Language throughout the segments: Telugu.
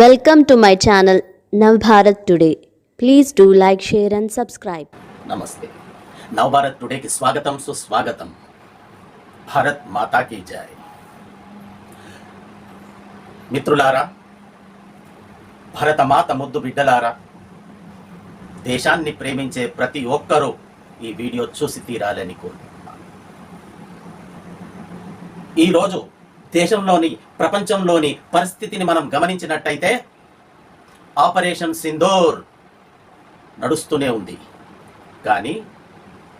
Welcome to my channel Navbharat today please do like share and subscribe నమస్తే నవభారత్ టుడేకి స్వాగతం సుస్వాగతం. భారత్ మాతాకి జై. మిత్రులారా భరత మాత ముద్దు బిడ్డలారా దేశాన్ని ప్రేమించే ప్రతి ఒక్కరూ ఈ వీడియో చూసి తీరాలని కోరుకుంటున్నాను. ఈరోజు దేశంలోని ప్రపంచంలోని పరిస్థితిని మనం గమనించినట్టయితే ఆపరేషన్ సింధోర్ నడుస్తూనే ఉంది. కానీ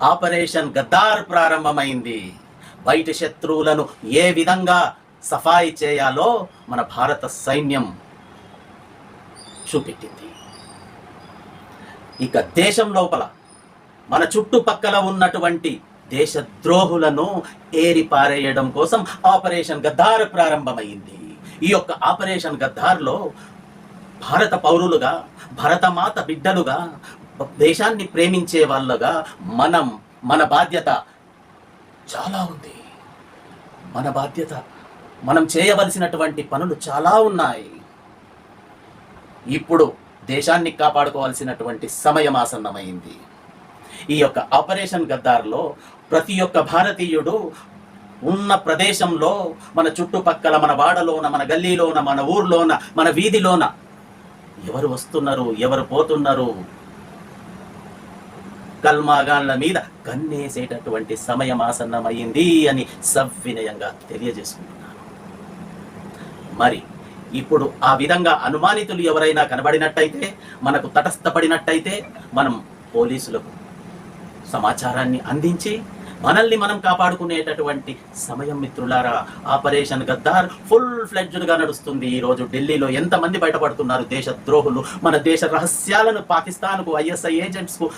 ఆపరేషన్ గద్దార్ ప్రారంభమైంది. బయట శత్రువులను ఏ విధంగా సఫాయి చేయాలో మన భారత సైన్యం చూపెట్టింది. ఇక దేశం లోపల మన చుట్టుపక్కల ఉన్నటువంటి దేశద్రోహులను ఏరిపారేయడం కోసం ఆపరేషన్ గద్దార్ ప్రారంభమైంది. ఈ యొక్క ఆపరేషన్ గద్దార్లో భారత పౌరులుగా భరతమాత బిడ్డలుగా దేశాన్ని ప్రేమించే వాళ్ళగా మనం మన బాధ్యత చాలా ఉంది. మన బాధ్యత మనం చేయవలసినటువంటి పనులు చాలా ఉన్నాయి. ఇప్పుడు దేశాన్ని కాపాడుకోవాల్సినటువంటి సమయం ఆసన్నమైంది. ఈ యొక్క ఆపరేషన్ గద్దార్లో ప్రతి ఒక్క భారతీయుడు ఉన్న ప్రదేశంలో మన చుట్టుపక్కల మన వాడలోన మన గల్లీలోన మన ఊర్లోన మన వీధిలోన ఎవరు వస్తున్నారు ఎవరు పోతున్నారు? కల్మాగాన్ల మీద కన్నేసేటటువంటి సమయం ఆసన్నమైంది అని సవినయంగా తెలియజేసుకుంటున్నాను. మరి ఇప్పుడు ఆ విధంగా అనుమానితులు ఎవరైనా కనబడినట్టయితే మనకు తటస్థపడినట్టయితే మనం పోలీసులకు సమాచారాన్ని అందించి మనల్ని మనం కాపాడుకునేటటువంటి సమయం మిత్రులారా. ఆపరేషన్ గద్దార్ ఫుల్ ఫ్లెడ్జ్డ్గా నడుస్తుంది. ఈరోజు ఢిల్లీలో ఎంతమంది బయటపడుతున్నారు? దేశ ద్రోహులు మన దేశ రహస్యాలను పాకిస్తాన్కు ఐఎస్ఐ ఏజెంట్స్కు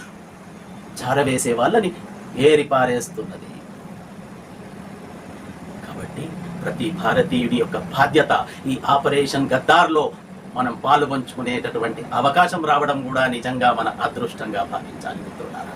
చారవేసే జారవేసే వాళ్ళని ఏరిపారేస్తున్నది. కాబట్టి ప్రతి భారతీయుడి యొక్క బాధ్యత ఈ ఆపరేషన్ గద్దార్లో మనం పాలు పంచుకునేటటువంటి అవకాశం రావడం కూడా నిజంగా మన అదృష్టంగా భావించాలి మిత్రులారా.